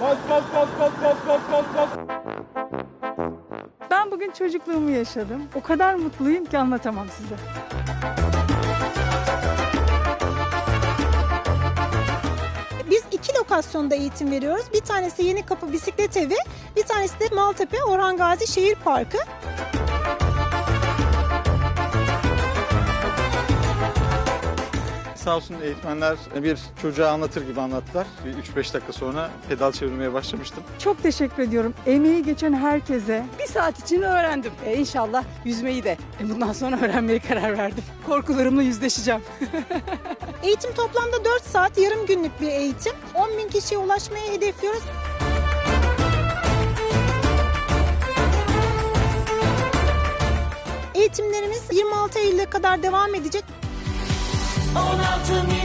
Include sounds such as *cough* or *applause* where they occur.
Bas bas bas bas bas bas bas bas. Ben bugün çocukluğumu yaşadım. O kadar mutluyum ki anlatamam size. Biz iki lokasyonda eğitim veriyoruz. Bir tanesi Yeni Kapı Bisiklet Evi, bir tanesi de Maltepe Orhan Gazi Şehir Parkı. Sağ olsun eğitmenler bir çocuğa anlatır gibi anlattılar. Bir 3-5 dakika sonra pedal çevirmeye başlamıştım. Çok teşekkür ediyorum. Emeği geçen herkese. Bir saat içinde öğrendim. E, inşallah yüzmeyi de e, bundan sonra *laughs* öğrenmeye karar verdim. Korkularımla yüzleşeceğim. *laughs* Eğitim toplamda 4 saat yarım günlük bir eğitim. 10 bin kişiye ulaşmayı hedefliyoruz. Eğitimlerimiz 26 Eylül'e kadar devam edecek. Hold on to me.